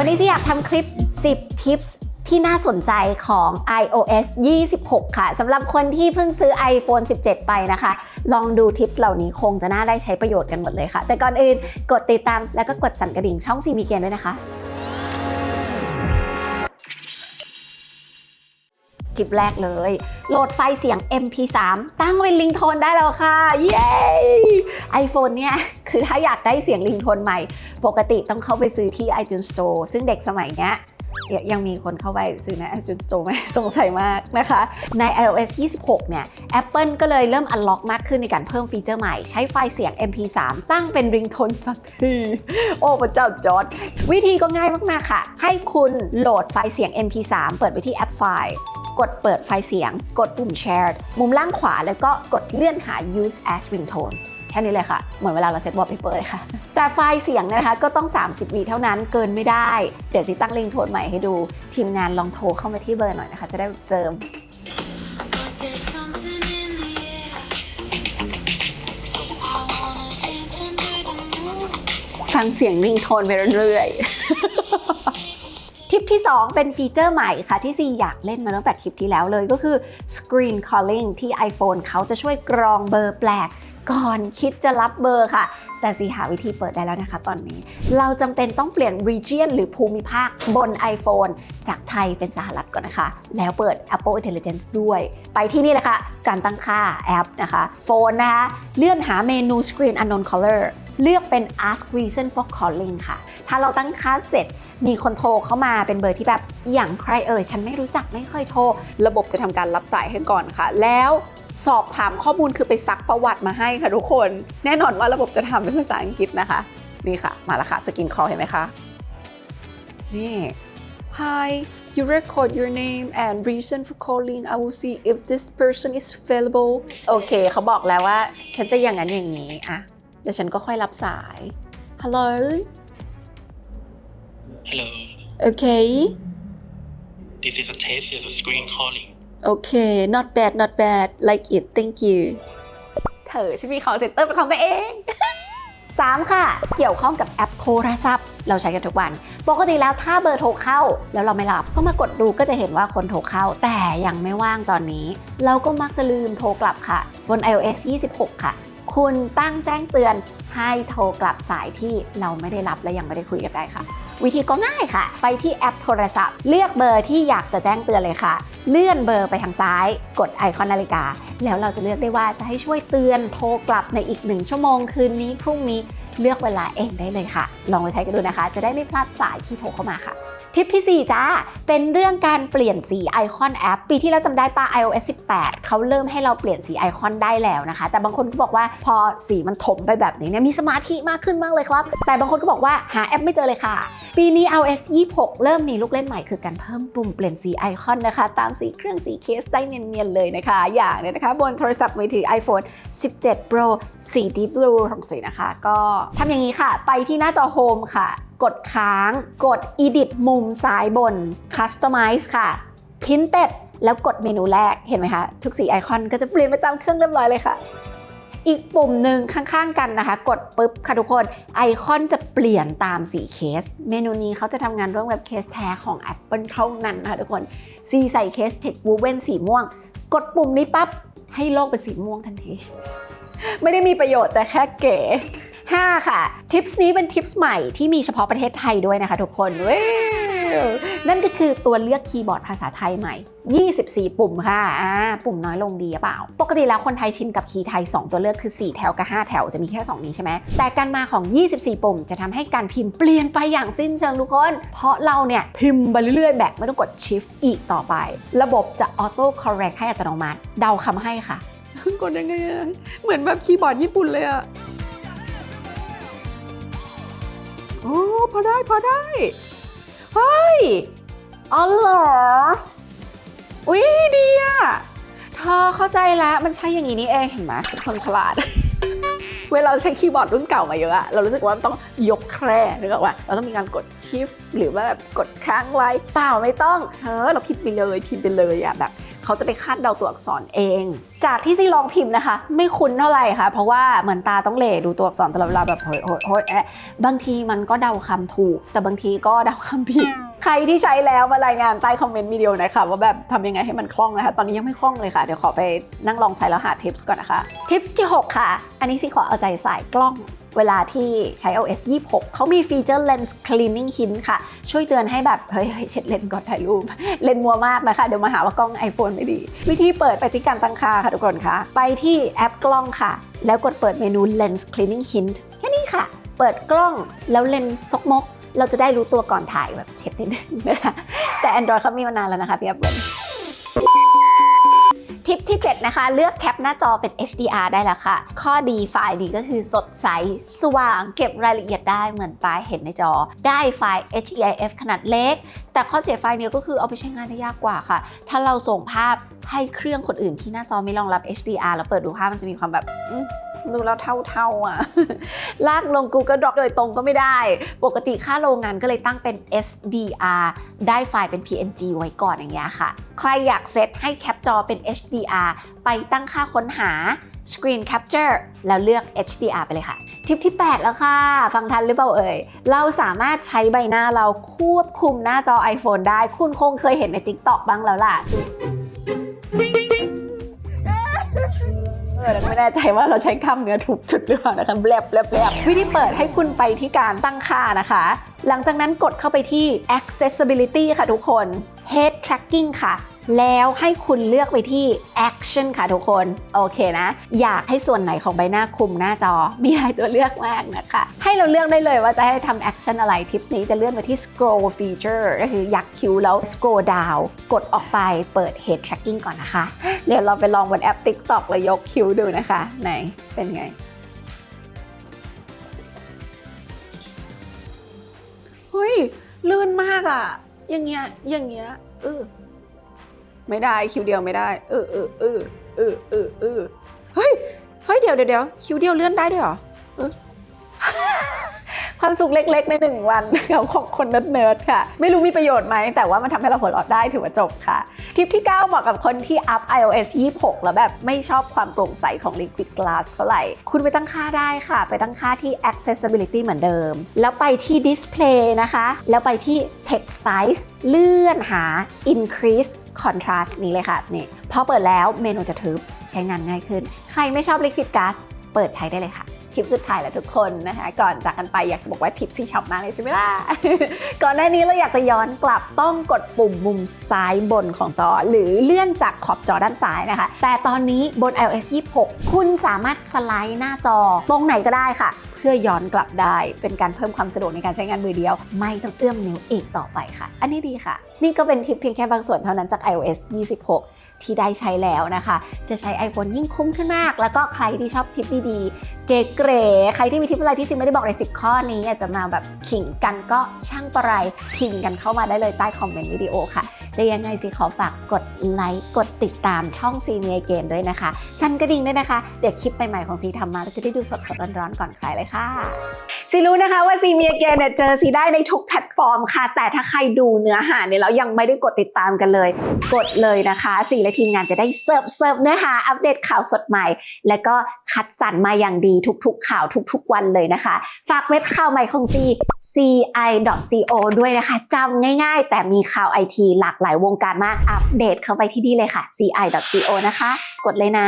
วันนี้จะอยากทำคลิป 10 tips ที่น่าสนใจของ iOS 26 ค่ะสำหรับคนที่เพิ่งซื้อ iPhone 17 ไปนะคะ ลองดูทิปส์เหล่านี้คงจะน่าได้ใช้ประโยชน์กันหมดเลยค่ะ แต่ก่อนอื่นกดติดตามแล้วก็กดสั่นกระดิ่งช่อง CB เกนด้วยนะคะ คลิปแรกเลย โหลดไฟล์เสียง MP3 ตั้งเป็นลิงโทนได้แล้วค่ะ เย้ iPhone เนี่ย คือถ้าอยากได้เสียงลิงโทนใหม่ ปกติต้องเข้าไปซื้อที่ iTunes Store ซึ่งเด็กสมัยเนี้ยยังมีคนเข้าไปซื้อใน iTunes Store ไหมสงสัยมากนะคะ ใน iOS 26 เนี่ย Apple ก็เลยเริ่ม unlock มากขึ้นในการเพิ่มฟีเจอร์ใหม่ ใช้ไฟล์เสียง MP3 ตั้งเป็นริงโทนสักที โอ้พระเจ้าจอด วิธีก็ง่ายมาก ๆ ค่ะ ให้คุณโหลดไฟล์เสียง MP3 เปิดไปที่แอปไฟล์ กดเปิดไฟเสียง กดปุ่ม Share มุมล่างขวาแล้วก็กดเลื่อนหา Use as ringtone แค่นี้เลยค่ะ เหมือนเวลาเราเซตวอลเปเปอร์เลยค่ะ แต่ไฟล์เสียงนะคะก็ต้อง 30วิเท่านั้นเกินไม่ได้ เดี๋ยวสิตั้งลิงโทนใหม่ให้ดู ทีมงานลองโทรเข้ามาที่เบอร์หน่อยนะคะ จะได้เจอ But there's something in the air. I wanna dance under the moon. ฟังเสียงริงโทนไปเรื่อยๆ ทิปที่ 2 เป็นฟีเจอร์ใหม่ค่ะที่ซีอยากเล่นมาตั้งแต่คลิปที่แล้วเลยก็คือ Screen Calling ที่ iPhone เขาจะช่วยกรองเบอร์แปลก ก่อนคิดจะรับเบอร์ค่ะ แต่ซีหาวิธีเปิดได้แล้วนะคะตอนนี้ เราจำเป็นต้องเปลี่ยน region หรือภูมิภาคบน iPhone จากไทยเป็นสหรัฐก่อนนะคะ แล้วเปิด Apple Intelligence ด้วย ไปที่นี่เลยค่ะ การตั้งค่าแอปนะคะ โฟนนะคะ เลื่อนหาเมนู Screen Unknown Caller เลือกเป็น Ask Reason for Calling ค่ะ ถ้าเราตั้งค่าเสร็จมีคนโทรเข้ามาเป็นเบอร์ที่แบบอย่างใครเอ่ยฉันไม่รู้จักไม่เคยโทร ระบบจะทำการรับสายให้ก่อนค่ะ แล้วสอบถามข้อมูลคือไปซักประวัติมาให้ค่ะทุกคน แน่นอนว่าระบบจะทำเป็นภาษาอังกฤษนะคะ นี่ค่ะ มาแล้วค่ะสกินคอเห็นไหมคะนี่ Hi you record your name and reason for calling I will see if this person is available โอเค เขาบอกแล้วว่า ฉันจะอย่างนั้นอย่างนี้อะ เดี๋ยวฉันก็ค่อยรับสาย Hello Hello, Okay this is a test of screen calling. Okay not bad not bad like it thank you เธอช่วยมี call center เป็นของตัวเอง 3 ค่ะ เกี่ยวข้องกับแอปโทรศัพท์ เราใช้กันทุกวัน ปกติแล้วถ้าเบอร์โทรเข้า แล้วเราไม่รับ ก็มากดดูก็จะเห็นว่าคนโทรเข้า แต่ยังไม่ว่างตอนนี้ เราก็มักจะลืมโทรกลับค่ะ บน iOS 26 ค่ะ คุณตั้งแจ้งเตือนให้โทรกลับสายที่เราไม่ได้รับและยังไม่ได้คุยกันได้ค่ะ วิธีก็ง่ายค่ะ ไปที่แอปโทรศัพท์ เลือกเบอร์ที่อยากจะแจ้งเตือนเลยค่ะ เลื่อนเบอร์ไปทางซ้าย กดไอคอนนาฬิกา แล้วเราจะเลือกได้ว่าจะให้ช่วยเตือนโทรกลับในอีกหนึ่งชั่วโมงคืนนี้พรุ่งนี้เลือกเวลาเองได้เลยค่ะ ลองมาใช้กันดูนะคะ จะได้ไม่พลาดสายที่โทรเข้ามาค่ะ ทิปที่ 4 จ้า เป็นเรื่องการเปลี่ยนสีไอคอนแอป ปีที่แล้วจำได้ป่ะ iOS 18 เขาเริ่มให้เราเปลี่ยนสีไอคอนได้แล้วนะคะ แต่บางคนก็บอกว่าพอสีมันถมไปแบบนี้เนี่ยมีสมาธิมากขึ้นมากเลยครับ แต่บางคนก็บอกว่าหาแอปไม่เจอเลยค่ะ ปีนี้ iOS 26 เริ่มมีลูกเล่นใหม่คือการเพิ่มปุ่มเปลี่ยนสีไอคอนนะคะ ตามสีเครื่องสีเคสได้เนียนๆเลยนะคะ อย่างเนี่ยนะคะ บนโทรศัพท์มือถือ iPhone 17 Pro สี Deep Blue ของสีนะคะ ก็ทำอย่างนี้ค่ะ ไปที่หน้าจอ Home ค่ะ กดค้าง กด Edit มุมซ้ายบน Customize ค่ะ Tinted แล้วกดเมนูแรกเห็นไหมคะ ทุกสีไอคอนก็จะเปลี่ยนไปตามเครื่องเรียบร้อยเลยค่ะ อีกปุ่มหนึ่งข้างๆกันนะคะ กดปุ๊บค่ะทุกคนไอคอนจะเปลี่ยนตามสีเคส เมนูนี้เขาจะทำงานร่วมกับเคสแท้ของ Apple เท่านั้นนะคะทุกคนซีใส่เคส Tech w o v e n สีม่วง กดปุ่มนี้ปั๊บให้โลกเป็นสีม่วงทันที ไม่ได้มีประโยชน์แต่แค่เก๋ 5 ค่ะ ทิปส์นี้เป็นทิปส์ใหม่ที่มีเฉพาะประเทศไทยด้วยนะคะทุกคนเว้ยนั่นก็คือตัวเลือกคีย์บอร์ดภาษาไทยใหม่ 24 ปุ่มค่ะอ่าปุ่มน้อยลงดีหรือเปล่า ปกติแล้วคนไทยชินกับคีย์ไทย 2 ตัวเลือกคือ 4 แถวกับ 5 แถวจะมีแค่ 2 นี้ใช่ไหม แต่การมาของ 24 ปุ่มจะทำให้การพิมพ์เปลี่ยนไปอย่างสิ้นเชิงทุกคน เพราะเราเนี่ยพิมพ์ไปเรื่อยๆ แบบไม่ต้องกด shift อีกต่อไป ระบบจะ auto correct ให้อัตโนมัติ เดาคำให้ค่ะกดยังไงอะเหมือนแบบคีย์บอร์ดญี่ปุ่นเลยอะ โอ้พอได้พอได้ เฮ้ยอ๋อเหรออุ๊ยดีอะเธอเข้าใจแล้วมันใช่อย่างนี้นี่เองเห็นไหมคนฉลาด เวลาใช้คีย์บอร์ดรุ่นเก่ามาเยอะอะเรารู้สึกว่ามันต้องยกแคร่นึกออกว่าเราต้องมีการกดชิฟหรือว่าแบบกดค้างไว้เปล่าไม่ต้องเธอเราพิมพ์ไปเลยพิมพ์ไปเลยอะแบบ เขาจะไปคาดเดาตัวอักษรเอง จากที่ซีลองพิมพ์นะคะ ไม่คุ้นเท่าไหร่ค่ะ เพราะว่าเหมือนตาต้องเหลดูตัวอักษรตลอดเวลาแบบโหยโหยโหยแอะบางทีมันก็เดาคำถูก แต่บางทีก็เดาคำผิดใครที่ใช้แล้วมารายงานใต้คอมเมนต์วิดีโอหน่อยค่ะว่าแบบทำยังไงให้มันคล่องนะคะ ตอนนี้ยังไม่คล่องเลยค่ะ เดี๋ยวขอไปนั่งลองใช้แล้วหาทิปส์ก่อนนะคะทิปส์ที่ 6 ค่ะ อันนี้สิขอเอาใจใส่กล้อง เวลาที่ใช้ OS 26 เขามีฟีเจอร์ Lens Cleaning Hint ค่ะ ช่วยเตือนให้แบบ เฮ้ยเช็ดเลนส์ก่อนถ่ายรูป เลนส์มัวมากนะคะ เดี๋ยวมาหาว่ากล้อง iPhone ไม่ดี วิธีเปิดไปที่การตั้งค่าค่ะทุกคนคะไปที่แอปกล้องค่ะ แล้วกดเปิดเมนู Lens Cleaning Hint แค่นี้ค่ะ เปิดกล้องแล้วเลนส์ซกมก เราจะได้รู้ตัวก่อนถ่ายแบบเช็ดนิดนึงนะคะแต่ Android เขามีมานานแล้วนะคะพี่แอปเปิล ทิปที่ 7 นะคะ เลือกแคปหน้าจอเป็น HDR ได้แล้วค่ะ ข้อดีไฟล์นี้ก็คือสดใส สว่าง เก็บรายละเอียดได้เหมือนตาเห็นในจอ ได้ไฟล์ HEIF ขนาดเล็ก แต่ข้อเสียไฟล์นี้ก็คือเอาไปใช้งานได้ยากกว่าค่ะ ถ้าเราส่งภาพให้เครื่องคนอื่นที่หน้าจอไม่รองรับ HDR แล้วเปิดดูภาพมันจะมีความแบบ ดูแล้วเท่าๆอะ ลากลง Google Doc โดยตรงก็ไม่ได้ ปกติค่าโรงงานก็เลยตั้งเป็น SDR ได้ไฟล์เป็น PNG ไว้ก่อนอย่างเงี้ยค่ะ ใครอยากเซตให้แคปจอเป็น HDR ไปตั้งค่าค้นหา Screen Capture แล้วเลือก HDR ไปเลยค่ะ ทิปที่ 8 แล้วค่ะ ฟังทันหรือเปล่าเอ่ย เราสามารถใช้ใบหน้าเราควบคุมหน้าจอ iPhone ได้ คุณคงเคยเห็นใน TikTok บ้างแล้วล่ะ เออแล้วก็ไม่แน่ใจว่าเราใช้คำเนื้อถูกจุดหรือเปล่านะคะแบลบแบลบแบลบวิธีเปิดให้คุณไปที่การตั้งค่านะคะ หลังจากนั้นกดเข้าไปที่ accessibility ค่ะทุกคน head tracking ค่ะ แล้วให้คุณเลือกไปที่ action ค่ะทุกคน โอเคนะ อยากให้ส่วนไหนของใบหน้าคุมหน้าจอ มีหลายตัวเลือกมากนะคะ ให้เราเลือกได้เลยว่าจะให้ทำ action อะไร ทิปนี้จะเลื่อนไปที่ scroll feature ก็คือยักคิ้วแล้ว scroll down กดออกไปเปิด head tracking ก่อนนะคะ เดี๋ยวเราไปลองบนแอป TikTok แล้วยกคิ้วดูนะคะ ไหน เป็นไงเฮ้ยลื่นมากอะอย่างเงี้ย อย่างเงี้ยเออ ไม่ได้คิวเดียวไม่ได้เออเออเออเออเออเออเฮ้ยเฮ้ยเดี๋ยวเดี๋ยวเดี๋ยวคิวเดียวเลื่อนได้ด้วยเหรอ ความสุขเล็กๆ ในหนึ่งวันของคนเนิร์ดๆค่ะ ไม่รู้มีประโยชน์ไหม แต่ว่ามันทำให้เราหัวเราะได้ถือว่าจบค่ะ ทิปที่ 9 เหมาะกับคนที่อัพ iOS 26 แล้วแบบไม่ชอบความโปร่งใสของ Liquid Glass เท่าไหร่ คุณไปตั้งค่าได้ค่ะ ไปตั้งค่าที่ accessibility เหมือนเดิม แล้วไปที่ display นะคะ แล้วไปที่ text size เลื่อนหา increase contrast นี้เลยค่ะนี่พอเปิดแล้วเมนูจะทึบใช้งานง่ายขึ้น ใครไม่ชอบ Liquid Glass เปิดใช้ได้เลยค่ะ ทิปสุดท้ายแล้วทุกคนนะคะ ก่อนจากกันไปอยากจะบอกว่าทิปซีช็อปมากเลยใช่ไหมล่ะ ก่อนหน้านี้เราอยากจะย้อนกลับต้องกดปุ่มมุมซ้ายบนของจอ หรือเลื่อนจากขอบจอด้านซ้ายนะคะ แต่ตอนนี้บน iOS 26 คุณสามารถสไลด์หน้าจอตรงไหนก็ได้ค่ะเพื่อย้อนกลับได้เป็นการเพิ่มความสะดวกในการใช้งานมือเดียว ไม่ต้องเอื้อมนิ้วอีกต่อไปค่ะ อันนี้ดีค่ะ นี่ก็เป็นทิปเพียงแค่บางส่วนเท่านั้นจาก iOS 26 ที่ได้ใช้แล้วนะคะ จะใช้ iPhone ยิ่งคุ้มขึ้นมาก แล้วก็ใครที่ชอบทิปดีๆ เก๋ๆใครที่มีทิปอะไรที่ซิมไม่ได้บอกใน 10 ข้อนี้อากจะมาแบบขิงกันก็ช่างประไรพิงกันเข้ามาได้เลยใต้คอมเมนต์วิดีโอค่ะได้ยังไงสิขอฝากกดไลค์กดติดตามช่องซีเนียเกนด้วยนะคะสั่นกระดิ่งด้วยนะคะ เดี๋ยวคลิปใหม่ๆของซีทำมาแล้วจะได้ดูสดๆร้อนๆก่อนใครเลยค่ะซีรู้นะคะว่าซีเมียเกนเนี่ยเจอซีได้ในทุกแพลตฟอร์มค่ะ แต่ถ้าใครดูเนื้อหาเนี่ยแล้วยังไม่ได้กดติดตามกันเลย กดเลยนะคะซีและทีมงานจะได้เสิร์ฟเสิร์ฟเนื้อหาอัปเดตข่าวสดใหม่ และก็คัดสรรมาอย่างดีทุกๆ ข่าวทุกๆ วันเลยนะคะ ฝากเว็บข่าวใหม่ของ C ci.co ด้วยนะคะจำง่ายๆ แต่มีข่าวไอทีหลากหลายวงการมากอัปเดตเข้าไปที่นี่เลยค่ะ ci.co นะคะ กดเลยนะ